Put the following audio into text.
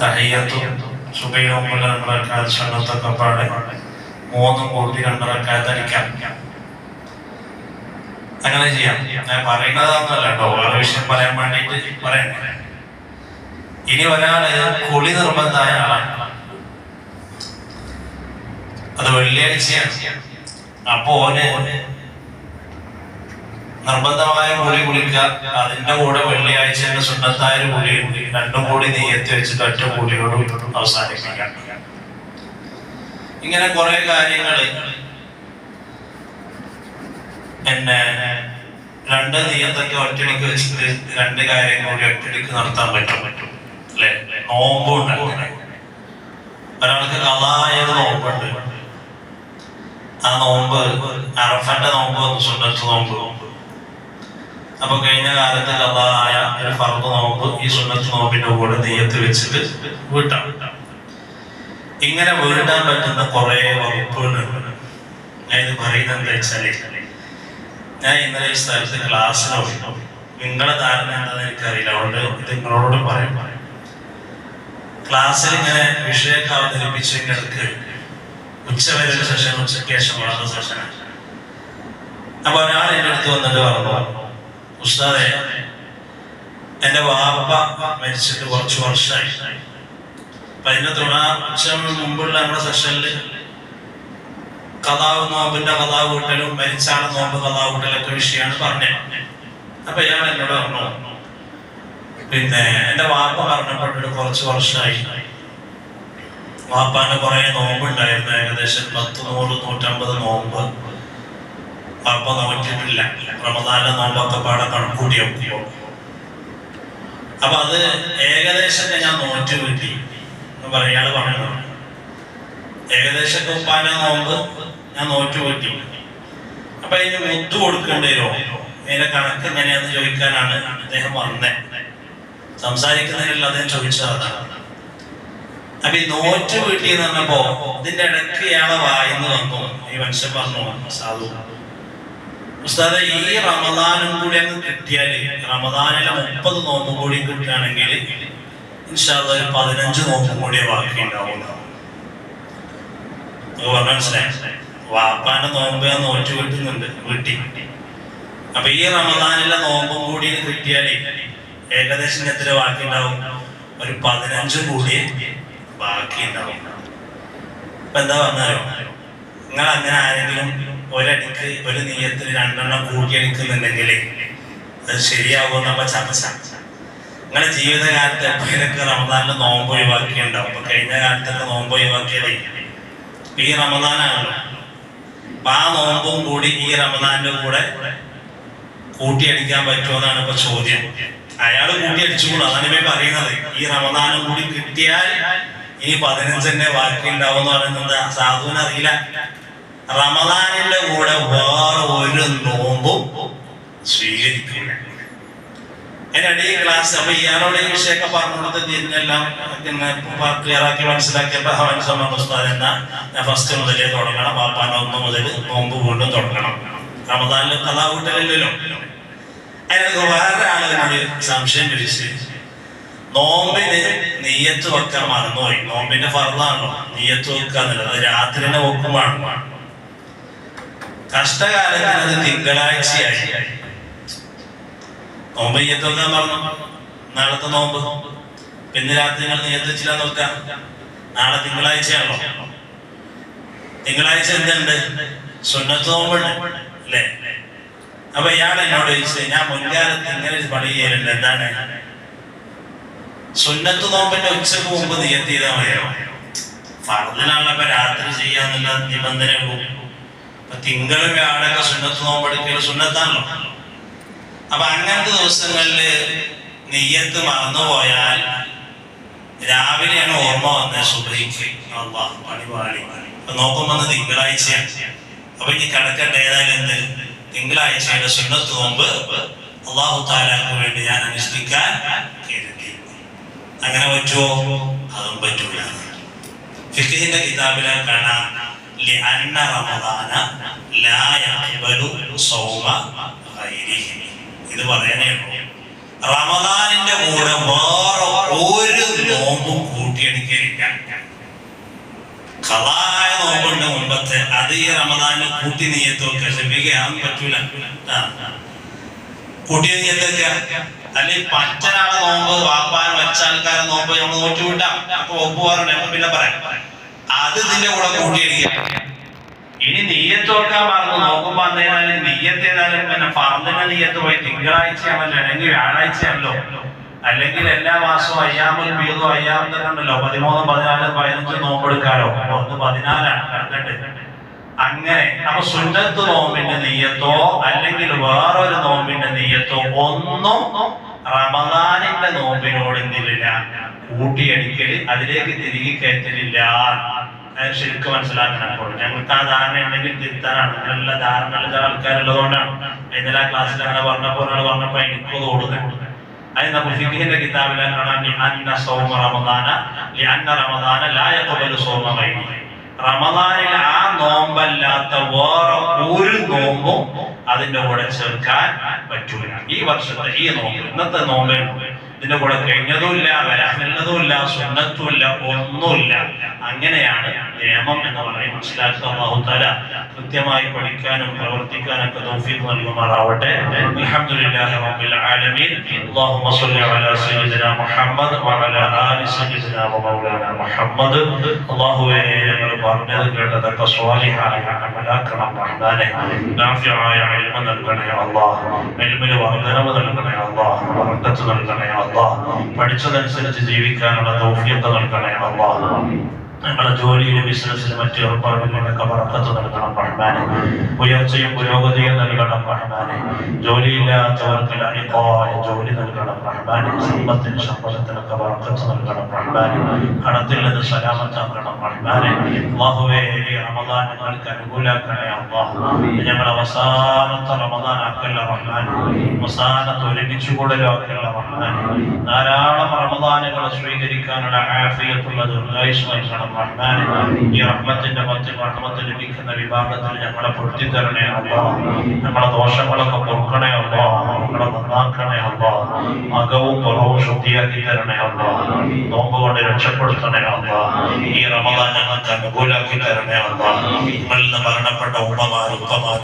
തഹയ്യത്തും സുബൈയുടെ രണ്ടറക്കാത്ത ഷണ്ണത്തൊക്കെ പാടെ മൂന്നും കൂട്ടി രണ്ടരക്കാത്ത അടിക്കാം അങ്ങനെ ചെയ്യാം. ഞാൻ പറയുന്നതാണെന്നല്ല കേട്ടോ. വേറെ വിഷയം പറയാൻ വേണ്ടിയിട്ട് പറയാൻ ഇനി ഒരാൾ കുളി നിർബന്ധമായ ആളാണ്. അത് വെള്ളിയാഴ്ചയാണ്. അപ്പോ ഓന് നിർബന്ധമായ കൂലി കുളിക്കുക അതിന്റെ കൂടെ വെള്ളിയാഴ്ചയുടെ സുന്നത്തായ ഉണ്ട്. രണ്ടും കൂടി നെയ്യത്തി വെച്ചിട്ട് ഒറ്റ കൂലിയോട് അവസാനിപ്പിക്കാം. ഇങ്ങനെ കുറെ കാര്യങ്ങൾ പിന്നെ രണ്ട് നെയ്യത്തൊക്കെ ഒറ്റടിക്ക് വെച്ചിട്ട് രണ്ട് കാര്യങ്ങൾ കൂടി ഒറ്റടിക്ക് നടത്താൻ പറ്റും. പറ്റും അല്ലെ? നോമ്പുണ്ട്. ഒരാൾക്ക് കഥായത് നോമ്പുണ്ട്. ആ നോമ്പ് അറഫന്റെ നോമ്പ് സുന്നത്ത് നോമ്പ് നോമ്പ്. അപ്പൊ കഴിഞ്ഞ കാലത്ത് കഥായ ഒരു ഫർദ് നോമ്പ് ഈ സുന്നത്ത് നോമ്പിന്റെ കൂടെ നെയ്യത്ത് വെച്ചിട്ട് വീട്ടാം ഇങ്ങനെ വീട്ടാൻ പറ്റുന്ന കുറെ വകുപ്പുകളുണ്ട് ഞാൻ ഇത് പറയുന്നത് എന്താ വെച്ചാൽ ഞാൻ ഇന്നലെ ഈ സ്ഥലത്ത് ക്ലാസ്സിലോ നിങ്ങളെ ധാരണ എന്താണെന്ന് എനിക്കറിയില്ല. അതുകൊണ്ട് ഇത് നിങ്ങളോട് പറയും. ക്ലാസ്സിൽ ഇങ്ങനെ വിഷയമൊക്കെ അവതരിപ്പിച്ച് കിടക്ക് ഉച്ചവരെ സെഷൻ ഉച്ചയ്ക്ക് ശേഷം വേറെ സെഷനാണ് അപ്പൊ ഒരാൾ എന്റെ അടുത്ത് വന്നിട്ട് പറഞ്ഞു ഉസ്താദെ എന്റെ വാപ്പ മരിച്ചിട്ട് കുറച്ച് വർഷമായി. അപ്പൊ അതിന്റെ തുണ മുമ്പുള്ള നമ്മുടെ സെഷനിൽ കഥാവ് നോമ്പിന്റെ കഥാവ് കൂട്ടലും മരിച്ചാണ് നോമ്പ് കഥാവ് കൂട്ടലൊക്കെ വിഷയമാണ് പറഞ്ഞത് അപ്പൊ ഇയാൾ എന്നോട് പറഞ്ഞു പിന്നെ എന്റെ വാപ്പ മരണപ്പെട്ടിട്ട് കുറച്ച് വർഷമായി. വാപ്പാന്റെ കുറെ നോമ്പുണ്ടായിരുന്നു ഏകദേശം പത്ത് നൂറ് നൂറ്റമ്പത് നോമ്പ്. വാപ്പ നോക്കിയിട്ടില്ല റമദാന്റെ നോമ്പൊക്കെ പാടെ കണക്കൂട്ടിയോ അപ്പൊ. അത് ഏകദേശം ഞാൻ നോറ്റ് വീട്ടി എന്ന് പറയാൾ പറയുന്നത്. ഏകദേശം കുപ്പാന നോമ്പ് ഞാൻ നോറ്റ് വീട്ടി അപ്പൊ അതിന് മുത്ത് കൊടുക്കേണ്ടി വരുമോ അതിന്റെ കണക്ക് എങ്ങനെയാന്ന് ചോദിക്കാനാണ് അദ്ദേഹം വന്നേ. സംസാരിക്കുന്നതിൽ അദ്ദേഹം ചോദിച്ചതാണ് അപ്പൊ ഈ നോറ്റ് വീട്ടിൽ നിന്നപ്പോ ഇതിന്റെ ഇടയ്ക്ക് ഇയാളെ വായിന്ന് വന്നു. ഈ മനുഷ്യൻ പറഞ്ഞു സാധു ഉസ്താദെ ഈ റമദാനും കൂടി അങ്ങ് കിട്ടിയാൽ റമദാനിലെ മുപ്പത് നോമ്പ് കൂടി കിട്ടുകയാണെങ്കിൽ ഇൻഷാല്ല പതിനഞ്ച് നോമ്പ് കൂടി ബാക്കി ഉണ്ടാവും പറഞ്ഞ മനസ്സിലായി? വാപ്പാന്റെ നോമ്പ് നോറ്റ് വീട്ടുന്നുണ്ട് വീട്ടിൽ അപ്പൊ ഈ റമദാനിലെ നോമ്പും കൂടി കിട്ടിയാലേ ഏകദേശം എത്ര ബാക്കി ഉണ്ടാവും? ഒരു പതിനഞ്ച് കൂടി ബാക്കി ഉണ്ടാവും. എന്താ പറഞ്ഞാലോ നിങ്ങൾ അങ്ങനെ ആരെങ്കിലും ഒരടിക്ക് ഒരു നീയത്തിൽ രണ്ടെണ്ണം കൂട്ടിയെടുക്കുന്നുണ്ടെങ്കിൽ അത് ശരിയാവുമെന്നപ്പോ ചർച്ച നിങ്ങളുടെ ജീവിതകാലത്ത് എപ്പോഴൊക്കെ റമദാനിൽ നോമ്പ് ഒഴിവാക്കിയുണ്ടാവും അപ്പൊ കഴിഞ്ഞ കാലത്തൊക്കെ നോമ്പ് ഒഴിവാക്കിയത് ഈ റമദാനാണ് അപ്പൊ ആ നോമ്പും കൂടി ഈ റമദാന്റെ കൂടെ കൂട്ടിയടിക്കാൻ പറ്റുമെന്നാണ് ഇപ്പൊ ചോദ്യം. അയാൾ കൂട്ടിയടിച്ചുകൂടാ. അതാണ് ഇപ്പൊ പറയുന്നത്. ഈ റമദാനും കൂടി കിട്ടിയാൽ ഇനി പതിനഞ്ചന്നെ ബാക്കി ഉണ്ടാവും എന്ന് പറയുന്നത് സാധുവിന് അറിയില്ല. റമദാനിന്റെ കൂടെ വേറെ ഒരു നോമ്പും സ്വീകരിക്കില്ല. അടിയ ക്ലാസ് അപ്പൊ ഇയാളോട് ഈ വിഷയമൊക്കെ പറഞ്ഞു കൊടുത്ത് ഇതിനെല്ലാം ക്ലിയറാക്കി ആക്കി ഞാൻ ഫസ്റ്റ് മുതലേ തുടങ്ങണം. പാപ്പാന്റെ ഒന്ന് മുതൽ നോമ്പ് വീണ്ടും തുടങ്ങണം. റമദാനിൽ കഥാ കൂട്ടലില്ലല്ലോ. അതിനൊക്കെ വേറെ ആളുകളോട് സംശയം വിളിച്ച് നോമ്പിന് നെയ്യത്ത് വെക്കാൻ മറന്നുപോയി. നോമ്പിന്റെ ഫർദാണല്ലോ. നെയ്യത്ത് വെക്കാന്നുള്ളത്. രാത്രിനെ വെക്കുമാണ് കഷ്ടകാലത്തിന് അത് തിങ്കളാഴ്ചയായി. നോമ്പ് നെയ്യത്ത് പറഞ്ഞു നാളത്തെ നോമ്പ്. പിന്നെ രാത്രി നിങ്ങൾ നിയന്ത്രിച്ചില്ല നോക്കാം നാളെ തിങ്കളാഴ്ചയാണോ തിങ്കളാഴ്ച എന്തുണ്ട്? സുന്നത്ത് നോമ്പുണ്ട് അല്ലേ? അപ്പൊ ഇയാൾ എന്നോട് ചോദിച്ചത് ഞാൻ മുൻകാലത്ത് ഇങ്ങനെ പണി ചെയ്യലുണ്ട് എന്താണ്? സുന്നത്ത് നോമ്പിന്റെ ഉച്ചയ്ക്ക് മുമ്പ് നിയത്ത് മതിയോ ഫർദിനാണല്ലോ രാത്രി ചെയ്യാന്നുള്ള നിബന്ധന തിങ്കളും വ്യാഴൊക്കെ സുന്നത്ത് നോമ്പെടുക്കൽ സുന്നത്താണല്ലോ. അപ്പൊ അങ്ങനത്തെ ദിവസങ്ങളിൽ നെയ്യത്ത് മറന്നുപോയാൽ രാവിലെയാണ് ഓർമ്മ വന്നത് സുബൈക്ക് അള്ളാഹ് പണി പാടി അപ്പൊ നോക്കുമ്പോ തിങ്കളാഴ്ചയാണ്. അപ്പൊ ഇനി കിടക്കേണ്ട ഏതായാലും എന്ത്? തിങ്കളാഴ്ചയുടെ സുന്നത്ത് നോമ്പ്. അള്ളാഹു താലാക്ക് വേണ്ടി ഞാൻ അനുഷ്ഠിക്കാൻ കരുതി. അങ്ങനെ പറ്റുമോ അതും പറ്റൂല. ഫിഖിന്റെ കിതാബിലെ കാണാം. لأن رمضان لا يقبل صوم غيره ഇത് പറയാനേ ഉള്ളൂ റമദാനിന്റെ കൂടെ വേറെ ഒരു നോമ്പും കൂട്ടിയടിക്കലില്ല കളായ നോമ്പുണ്ട് മുമ്പത്തെ അത് ഈ റമദാനിന് കൂട്ടി നീയത്ത് വെക്കുക ക്ഷമിക്കാൻ പറ്റൂല ആ, ആ. കൂട്ടിയ നീയത്തൊക്കെ അല്ലെങ്കിൽ പച്ചനാളെ നോമ്പ് വാപ്പാൻ വെച്ച ആൾക്കാരെ നോമ്പ് നമ്മൾ നോക്കി വിട്ടാം അപ്പൊ ഒപ്പ് പറഞ്ഞ പിന്നെ പറയാം അത് ഇതിന്റെ കൂടെ കൂട്ടിയിരിക്കാം. ഇനി നീയത്ത് വെക്കാൻ പറഞ്ഞു. നോക്കുമ്പോ അന്നേതായാലും നീയത്ത് ഏതായാലും പിന്നെ പറഞ്ഞ നീയത്ത് പോയി തിങ്കളാഴ്ചയാണല്ലോ അല്ലെങ്കിൽ വ്യാഴാഴ്ചയാണല്ലോ. അല്ലെങ്കിൽ എല്ലാ മാസവും അയ്യാമൽ വീതവും അയ്യാമെന്ന് ഉണ്ടല്ലോ പതിമൂന്നും പതിനാലും പതിനഞ്ചും നോമ്പെടുക്കാലോ ഒന്ന് പതിനാലാണ് കണ്ടിട്ട് അങ്ങനെ. അപ്പൊ സുന്നത്ത് നോമ്പിന്റെ നെയ്യത്തോ അല്ലെങ്കിൽ വേറൊരു നോമ്പിന്റെ നെയ്യത്തോ ഒന്നും റമദാനിന്റെ നോമ്പിനോട് എന്തില്ല കൂട്ടിയടിക്കൽ അതിലേക്ക് തിരികെ കയറ്റലില്ല. ശരിക്കും മനസ്സിലാക്കണം. അപ്പോൾ ഞങ്ങൾക്ക് ആ ധാരണ ഉണ്ടെങ്കിൽ തിരുത്താനാണ്. നിങ്ങളുള്ള ധാരണ ആൾക്കാരുള്ളതുകൊണ്ടാണ്. ഇന്നലെ ക്ലാസ്സിൽ അങ്ങനെ പറഞ്ഞപ്പോൾ ഒരാൾ പറഞ്ഞപ്പോൾ എനിക്ക് തോന്നുന്നത് അത് നമ്മൾ ഫിഖിന്റെ കിതാബിലെ കാണാൻ ലിഅന്ന സൗമ റമദാന ലിഅന്ന റമദാന ലാ യഖബലു സൗമ ഗൈരി റമദാനിൽ ആ നോമ്പല്ലാത്ത വേറെ ഒരു നോമ്പും അതിന്റെ കൂടെ ചേർക്കാൻ പറ്റൂല. ഈ വർഷത്തെ ഈ നോമ്പ് ഇന്നത്തെ നോമ്പ് ഇതിന്റെ കൂടെ കഴിഞ്ഞതുമില്ല വരാനുള്ളതുമില്ല സുന്നത്തുമില്ല ഒന്നുമില്ല. അങ്ങനെയാണ് നിയമം എന്ന് പറയും മനസ്സിലാക്കുക അല്ലാഹു തആല കൃത്യമായി പഠിക്കാനും പ്രവർത്തിക്കാനൊക്കെ തൗഫീഖ് നൽകുമാറാവട്ടെ. അൽഹംദുലില്ലാഹി റബ്ബിൽ ആലമീൻ. അല്ലാഹുമ്മ സ്വല്ലി അലാ സയ്യിദിനാ മുഹമ്മദ് വഅലാ ആലി സയ്യിദിനാ വമൗലാന മുഹമ്മദ്. അല്ലാഹുവേ ഞങ്ങൾ പറഞ്ഞത് കേട്ടതൊക്കെ സ്വാലിഹായ അമലാക്കണം റഹ്മാനെ നാഫിയായ ഇൽമ നൽകണേ അല്ലാഹ് ഇൽമിന് വർദ്ധനവ് നൽകണേ അല്ലാഹ് ബർക്കത്ത് നൽകണേ അള്ളാഹ്. പഠിച്ചതനുസരിച്ച് ജീവിക്കാനുള്ള തൗഫീഖ് നൽകണേ അല്ലാഹ് ഞങ്ങളുടെ ജോലിയിലും ബിസിനസ്സിലും മറ്റു ഏർപ്പാടുകളിലൊക്കെ പറക്കത്ത് നൽകണം റഹ്മാനെ. ഉയർച്ചയും പുരോഗതിയും നൽകണം റഹ്മാനെ. ജോലിയില്ലാത്തവർക്ക് ലൈഫായ ജോലി നൽകണം റഹ്മാനെ. സമ്പത്തിന് ശമ്പളത്തിനൊക്കെ പറക്കത്ത് നൽകണം റഹ്മാനെ. കടത്തിൽ നിന്ന് സലാമത്താക്കണം റഹ്മാനെ. അള്ളാഹുവേ റമദാൻ ഞങ്ങൾക്ക് അനുകൂലാക്കണേ അള്ളാഹു. ഞങ്ങൾ അവസാനത്തെ റമദാൻ ആക്കല്ല റഹ്മാനെ. അവസാനത്തെ ഒരുമിച്ച് കൂടലാക്കല്ല റഹ്മാനെ. ധാരാളം റമദാനുകളെ സ്വീകരിക്കാനുള്ള ആഫിയത്തുള്ള ദീർഘായുസ് നൽകണം റഹ്മാനെ ഈ റഹ്മത്തിന്റെ മത്തിൽ റഹ്മത്ത് ലഭിക്കുന്ന വിഭാഗത്തിൽ ഞങ്ങളെ പൊട്ടിത്തരണേ അല്ലോ. ഞങ്ങളെ ദോഷങ്ങളൊക്കെ പൊറുക്കണേ അല്ലോ. ഞങ്ങളെ നന്നാക്കണേ അല്ലോ. അകവും പുറവും ശുദ്ധിയാക്കി തരണേ അല്ലോ. നോമ്പ് കൊണ്ട് രക്ഷപ്പെടുത്തണേ അല്ലോ. ഈ റമദാൻ ഞങ്ങൾക്ക് അനുകൂലാക്കി തരണേ അല്ലോ. നിങ്ങളിൽ നിന്ന് മരണപ്പെട്ട ഉമ്മമാർ ഉപ്പമാർ